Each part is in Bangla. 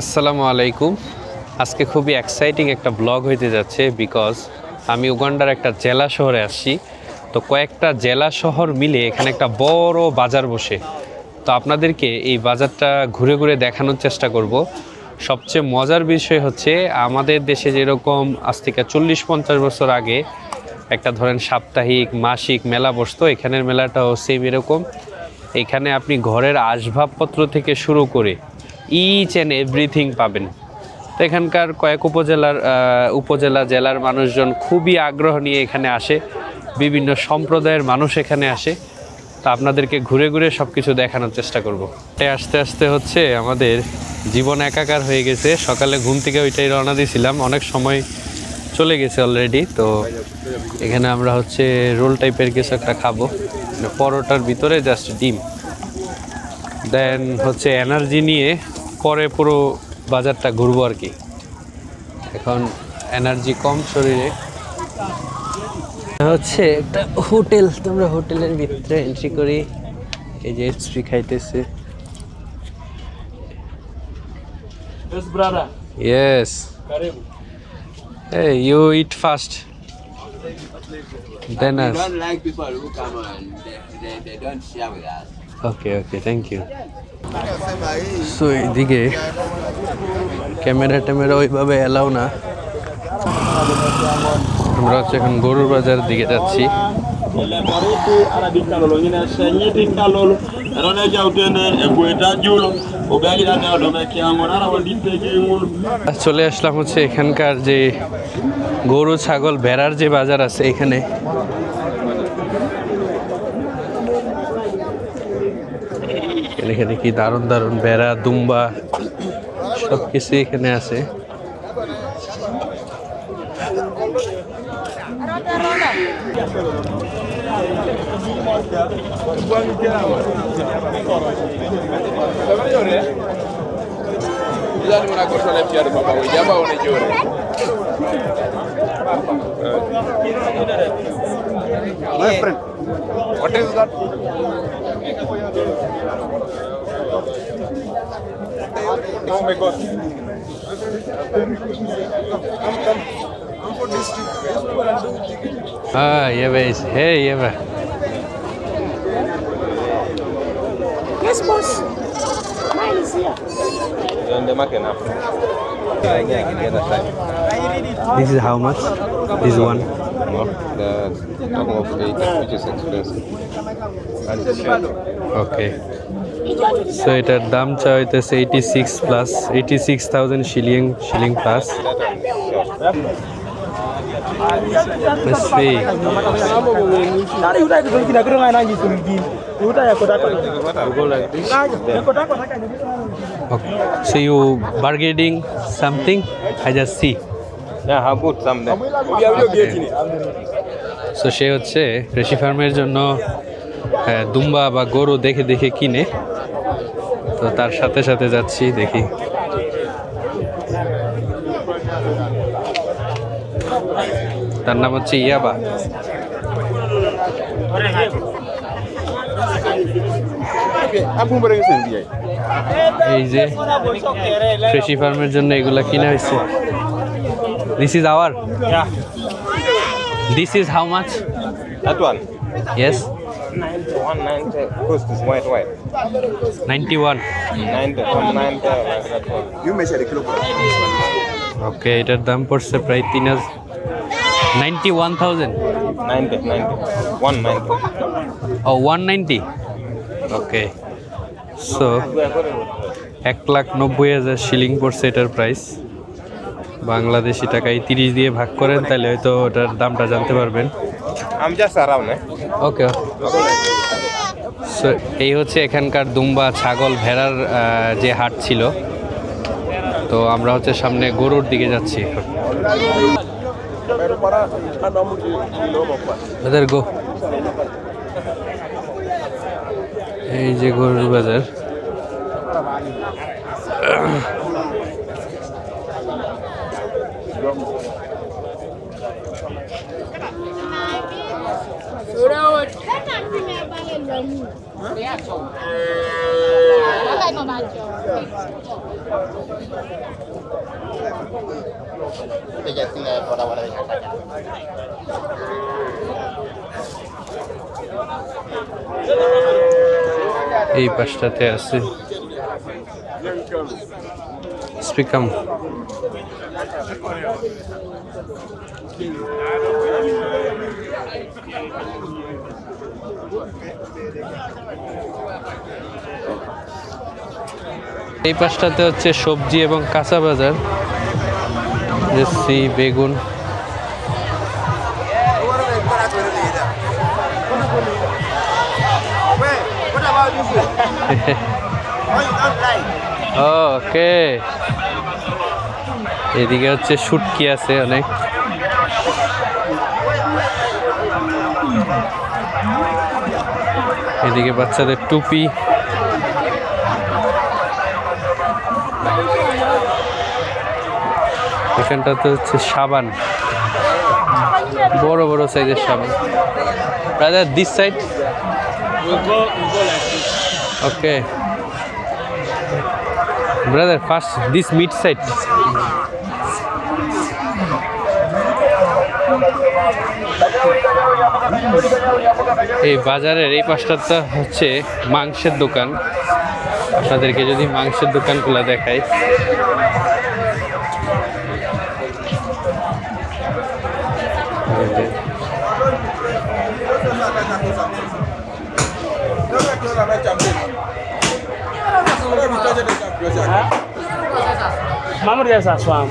আসসালামু আলাইকুম। আজকে খুবই এক্সাইটিং একটা ব্লগ হইতে যাচ্ছে বিকজ আমি উগান্ডার একটা জেলা শহরে আসছি। তো কয়েকটা জেলা শহর মিলে এখানে একটা বড় বাজার বসে। তো আপনাদেরকে এই বাজারটা ঘুরে ঘুরে দেখানোর চেষ্টা করব। সবচেয়ে মজার বিষয় হচ্ছে আমাদের দেশে যেরকম আজ থেকে চল্লিশ পঞ্চাশ বছর আগে একটা ধরেন সাপ্তাহিক, মাসিক মেলা বসতো, এখানের মেলাটাও সেম এরকম। এখানে আপনি ঘরের আসবাবপত্র থেকে শুরু করে ইচ অ্যান্ড এভরিথিং পাবেন। তো এখানকার কয়েক উপজেলার উপজেলা জেলার মানুষজন খুবই আগ্রহ নিয়ে এখানে আসে। বিভিন্ন সম্প্রদায়ের মানুষ এখানে আসে। তো আপনাদেরকে ঘুরে ঘুরে সব কিছু দেখানোর চেষ্টা করব। আস্তে আস্তে হচ্ছে আমাদের জীবন একাকার হয়ে গেছে। সকালে ঘুম থেকে ওইটাই রওনা দিয়েছিলাম। অনেক সময় চলে গেছে অলরেডি তো এখানে আমরা হচ্ছে রোল টাইপের কিছু একটা খাব। পরোটার ভিতরে জাস্ট ডিম। দেন হচ্ছে এনার্জি নিয়ে পরে পুরো বাজারটা ঘুরবো আর কি। এখন এনার্জি কম শরীরে। হচ্ছে একটা হোটেল তোমরা হোটেলের ভিতরে এন্ট্রি করি। এই যে এসপি খাইতেছে। Yes you eat fast then us like people who come on they don't share with us okay okay thank you so এইদিকে ক্যামেরা ট্যামেরা ওইভাবে অ্যালাউ না। আমরা হচ্ছে এখন গরুর বাজার দিকে যাচ্ছি। চলে আসলাম হচ্ছে এখানকার যে গরু, ছাগল ভেড়ার যে বাজার আছে এখানে। এখানে কি দারুণ দারুণ ভেড়া দুম্বা সব কিছু এখানে আছে Ila ni mwana kosa left yard papa we jaba one jore. My friend, what is that? Oh my god. Ah, yeah, guys. Hey, yeah, bro. Yes, boss. Mine is here. This is how much? This one. Okay so এটার দাম চা হইতেছে eighty six plus eighty six thousand shilling shilling plus so you bargaining something I just see Good some them. সে হচ্ছে কৃষি ফার্মের জন্য হ্যাঁ, দুম্বা বা গরু দেখে দেখে কিনে তো তার সাথে সাথে যাচ্ছি দেখি তার নাম হচ্ছে ইয়াবা. এই যে কৃষি ফার্মের জন্য এগুলা কিনা হয়েছে This is our Yeah, this is how much that one. Yes 9190 cost is white white. Ninety one 90 190 that one. You measure the kilogram. Okay এটার দাম পড়ছে প্রায় তিন হাজার নাইনটি ওয়ান থাউজেন্ড 90 90 190. ও ওয়ান নাইনটি ওকে সো এক লাখ নব্বই হাজার শিলিং পড়ছে এটার প্রাইস বাংলাদেশি টাকায় তিরিশ দিয়ে ভাগ করেন তাহলে হয়তো ওটার দামটা জানতে পারবেন। just around eh. Okay. So এই হচ্ছে এখানকার দুম্বা ছাগল ভেড়ার যে হাট ছিল। তো আমরা হচ্ছে সামনে গরুর দিকে যাচ্ছি। গো। এই যে গরুর বাজার। এই পাশটাতে আছে স্পিকাম এই পাশটাতে হচ্ছে সবজি এবং কাঁচা বাজার বেগুন। ওকে এদিকে হচ্ছে শুটকি আছে অনেক। এদিকে বাচ্চাদের টুপি। এখানটাতে হচ্ছে সাবান। বড় বড় সাইজের সাবান। Brother this side okay brother first this mid side এই বাজারের এই পাশটাতে হচ্ছে মাংসের দোকান। আপনাদেরকে যদি মাংসের দোকানগুলো দেখাই। ya sa swam.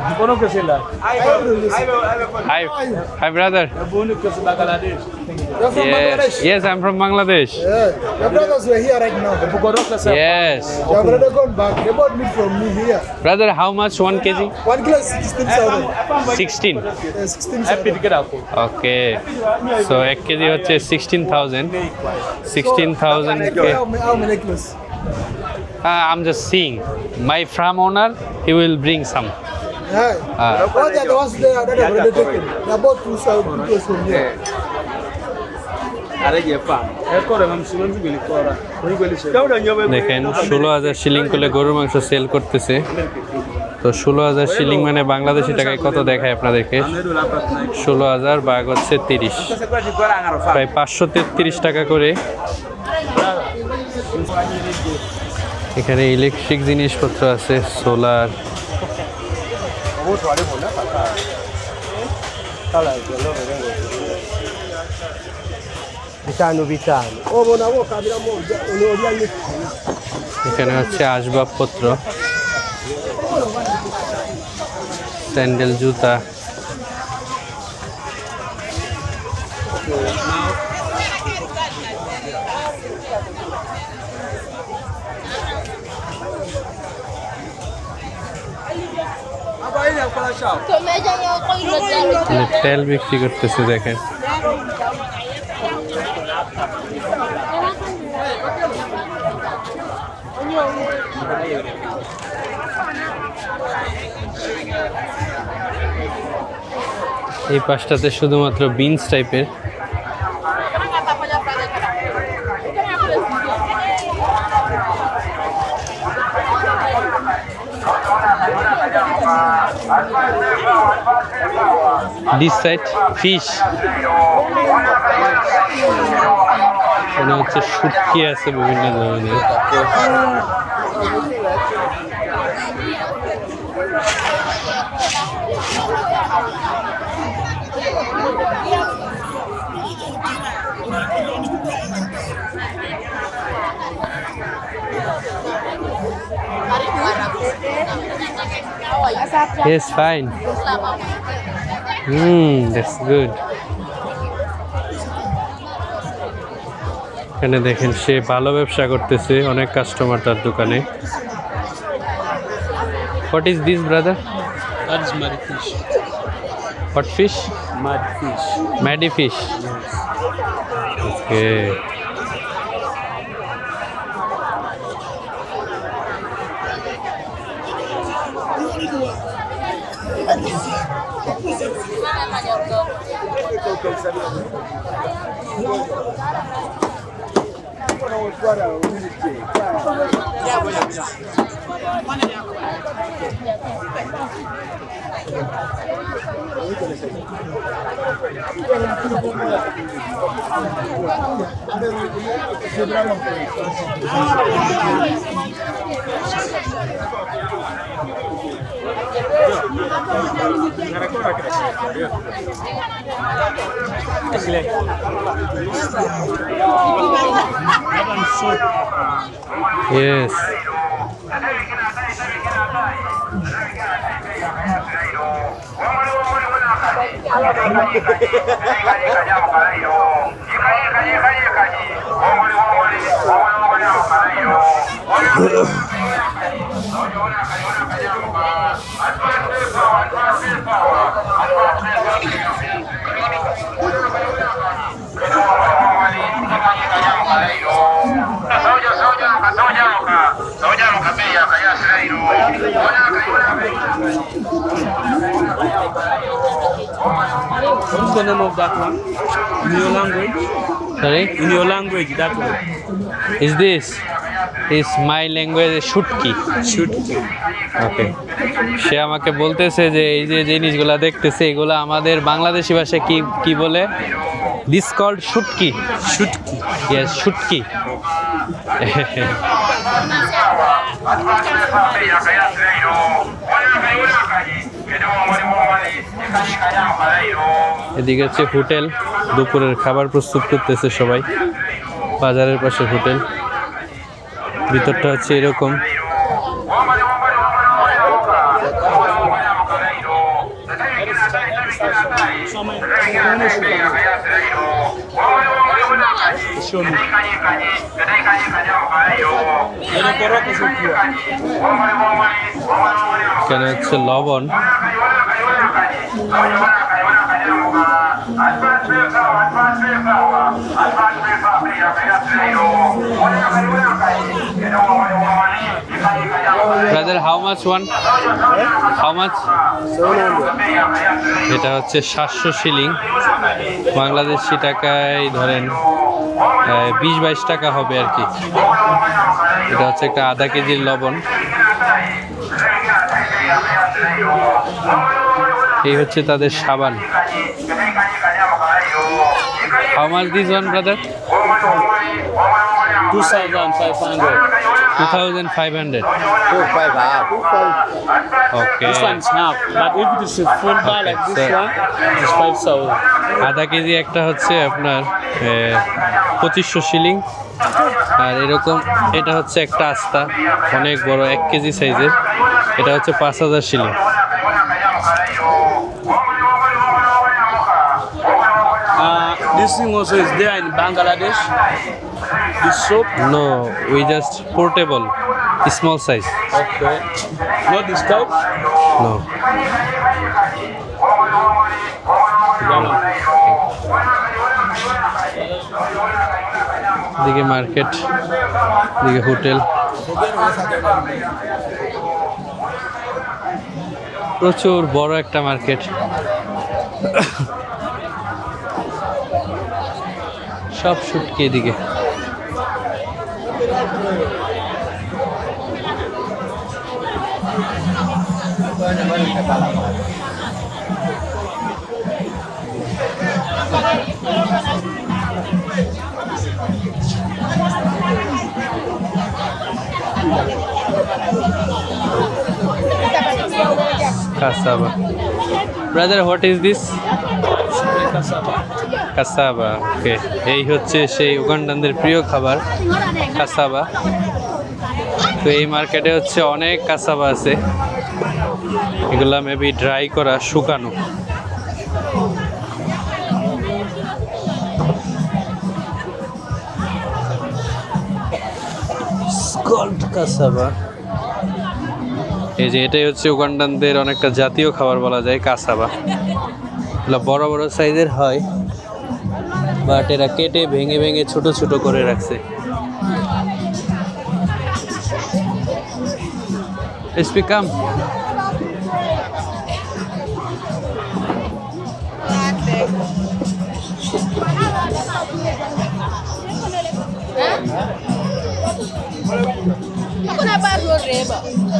Hi hi brother Bangladesh. Yes yes i'm from bangladesh Yeah. Your brothers were here right now. Yes Your brother gone back. They bought meat from me here. brother how much 1 kg One kilo is 16,000. 16 Yeah, 16,000. Happy dikit aku. Okay so এক কেজি হচ্ছে sixteen thousand sixteen thousand How many, how many kilos? I am just seeing my দেখেন ষোলো হাজার শিলিং করলে গরুর মাংস সেল করতেছে। তো ষোলো হাজার শিলিং মানে বাংলাদেশি টাকায় কত দেখায় আপনাদেরকে? ষোলো হাজার বাঘ হচ্ছে তিরিশ। প্রায় পাঁচশো তেত্রিশ টাকা করে। এখানে ইলেকট্রিক জিনিসপত্র আছে solar Oh. Ono odia ni. এখানে হচ্ছে আসবাবপত্র স্যান্ডেল জুতা তেল বিক্রি করতেছে দেখেন। এই পাশটাতে শুধুমাত্র বিনস টাইপের দিস সাইড ফিশ এখানে হচ্ছে শুটকি আছে বিভিন্ন ধরনের Yes, fine. Hmm, that's good. এখানে দেখেন সে ভালো ব্যবসা করতেছে অনেক কাস্টমার তার দোকানে What is this, brother? That is mud fish. What fish? Mad fish. Maddy fish. Yes. Okay. Gracias. Yes. What is the name of that one? In your language? Sorry? In your language, that one. Is this? Is my language শুটকি Shoot. ওকে সে আমাকে বলতেছে যে এই যে জিনিসগুলা দেখতেছে এগুলো আমাদের বাংলাদেশি ভাষায় কি কি বলে? This called shutki Shootki. Yes shutki এদিকে হচ্ছে হোটেল। দুপুরের খাবার প্রস্তুত করতেছে সবাই। বাজারের পাশে হোটেল। ভিতরটা হচ্ছে এরকম এখানে হচ্ছে লবণ মাচ ওয়ান হাউ মাচ এটা হচ্ছে সাতশো শিলিং বাংলাদেশি টাকায় ধরেন বিশ বাইশ টাকা হবে আর কি। এটা হচ্ছে একটা আধা কেজির লবণ। এই হচ্ছে তাদের সাবান। How much this one brother 2,500. আধা কেজি একটা হচ্ছে আপনার পঁচিশশো শিলিং। আর এরকম এটা হচ্ছে একটা আস্তা অনেক বড় এক কেজি সাইজের। এটা হচ্ছে পাঁচ হাজার shilling. This thing also is there in Bangladesh. This soap. No we just portable small size Okay. Not this type. No দিকে মার্কেট দিকে হোটেল প্রচুর বড় একটা মার্কেট সব শুটকি এদিকে cassava. Brother what is this? Cassava okay এই হচ্ছে সেই উগান্ডানদের প্রিয় খাবার কাসাবা তো এই মার্কেটে হচ্ছে অনেক কাসাবা আছে। এগুলা মেবি ড্রাই করা শুকানো। এই যে এটাই হচ্ছে উগান্ডানদের অনেকটা জাতীয় খাবার বলা যায় কাসাবা এগুলো বড় বড় সাইজের হয় বাট এরা কেটে ভেঙে ভেঙে ছোট ছোট করে রাখছে। Ako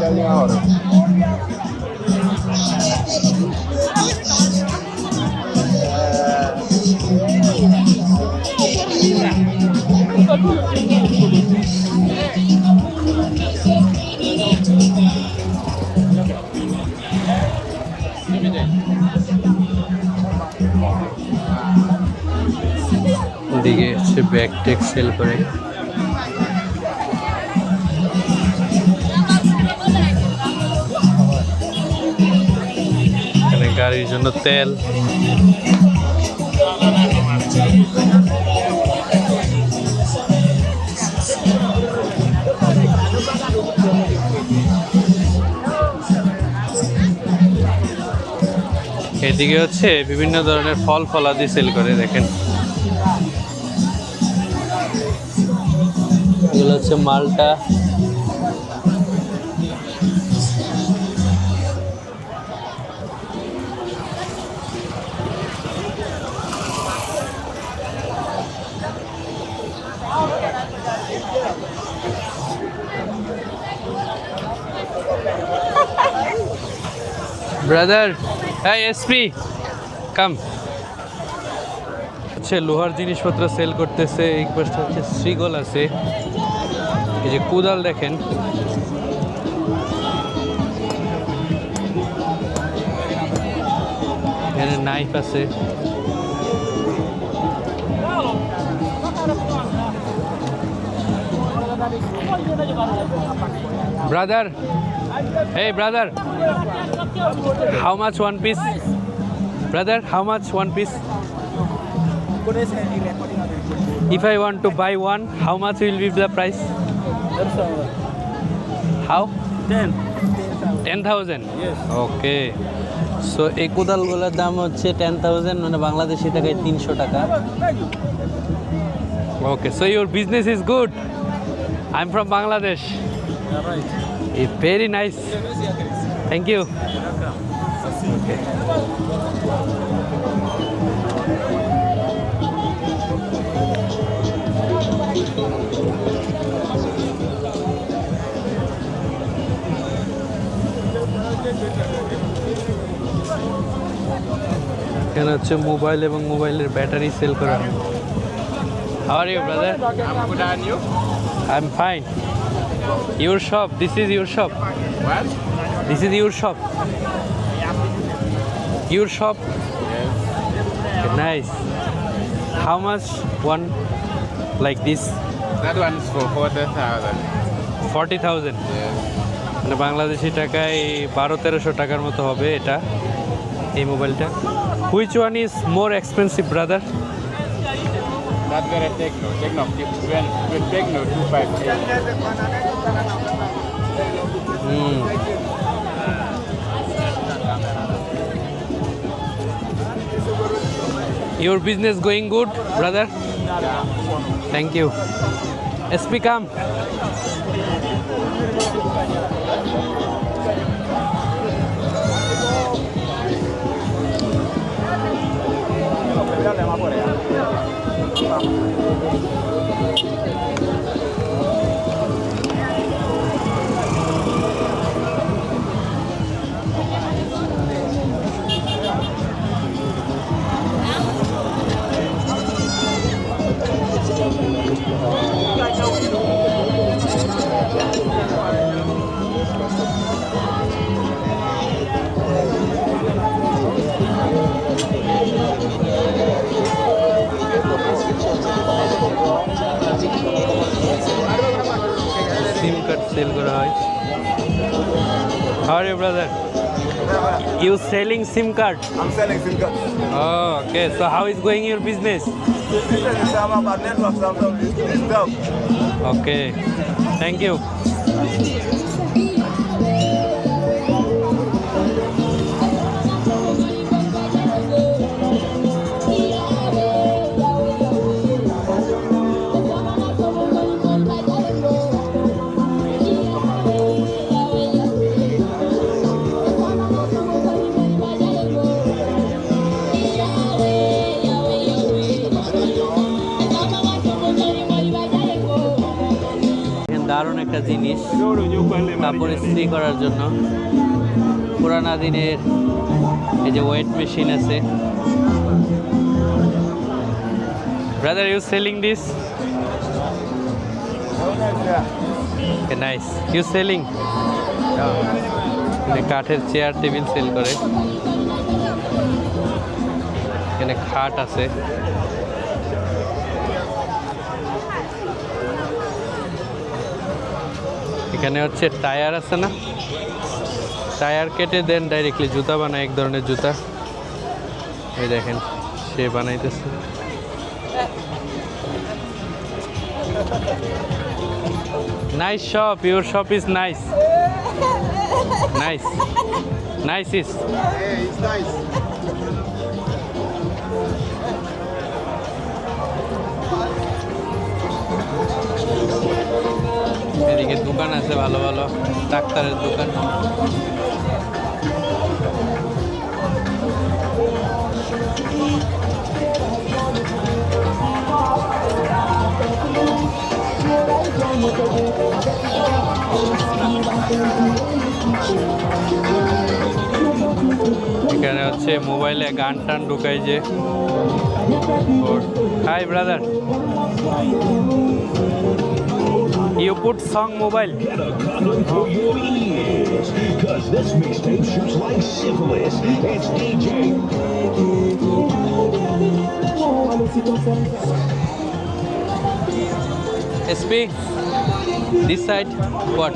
reba? দিকে হচ্ছে ব্যাগ টেক সেল করে জন্য তেল। এদিকে হচ্ছে বিভিন্ন ধরনের ফল ফলাদি সেল করে দেখেন। এগুলো হচ্ছে মালটা। ব্রাদার হ্যাঁ এসপি কাম হচ্ছে লোহার জিনিসপত্র সেল করতেছে এই পাশটা হচ্ছে শ্রীগল আছে। এই যে কুদাল দেখেন। এখানে নাইফ আছে। ব্রাদার এই brother how much one piece brother how much one piece If I want to buy one, how much will be the price? How? Ten. Ten thousand okay so এই কোদালগুলোর দাম হচ্ছে টেন থাউজেন্ড মানে বাংলাদেশি টাকায় তিনশো টাকা। Okay so your business is good I am from Bangladesh Yeah, right. Very nice thank you এখানে হচ্ছে মোবাইল এবং মোবাইলের ব্যাটারি সেল করা how are you brother I'm good on you. I Your shop this is your shop? This is your shop your shop nice how much one like this That one is for 40,000. Forty thousand Yes. মানে বাংলাদেশি টাকায় বারো তেরোশো টাকার মতো হবে এটা এই মোবাইলটা। Which one is more expensive brother not very techno. Techno, no. Take no. When when take no hmm. Your business going good, brother? Thank you. SP come. SIM card? I'm selling SIM cards. Oh, okay. So how is going your business? Business is about network, some is is down. Okay. Thank you. কাপড় ইস্ত্রি করার জন্য। পুরানা দিনের এই যে ওয়েট মেশিন আছে। Brother you selling this nice you selling কাঠের চেয়ার টেবিল সেল করে। এখানে খাট আছে। এখানে হচ্ছে টায়ার আছে না? টায়ার কেটে দেন ডাইরেক্টলি জুতা বানায়, এক ধরনের জুতা। এই দেখেন, সে বানাইতেছে। Nice shop your shop is nice nice nice is এদিকে দোকান আছে, ভালো ভালো ডাক্তারের দোকান। এখানে হচ্ছে মোবাইলে গান টান ঢুকাই যে। Hi brother. You put song mobile. Cause this mixtape shoots like syphilis. It's DJ. SP, this side, what?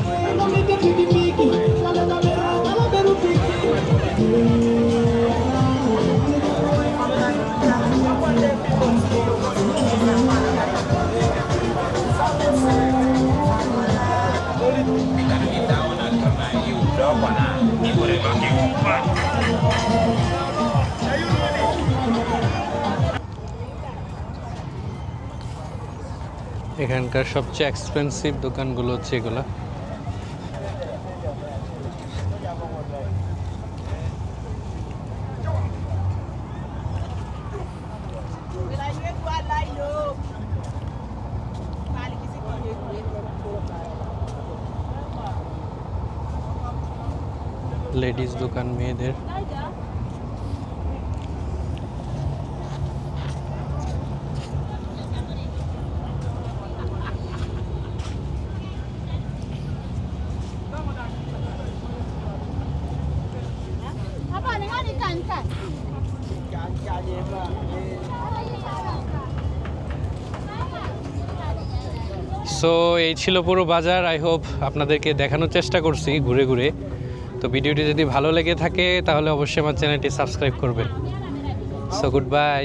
এখানকার সবচেয়ে এক্সপেন্সিভ দোকানগুলো হচ্ছে এগুলো। লেডিস দোকান মেয়েদের। এই ছিল পুরো বাজার। আই হোপ আপনাদেরকে দেখানোর চেষ্টা করছি ঘুরে ঘুরে। তো ভিডিওটি যদি ভালো লেগে থাকে, তাহলে অবশ্যই আমার চ্যানেলটি সাবস্ক্রাইব করবেন। So good bye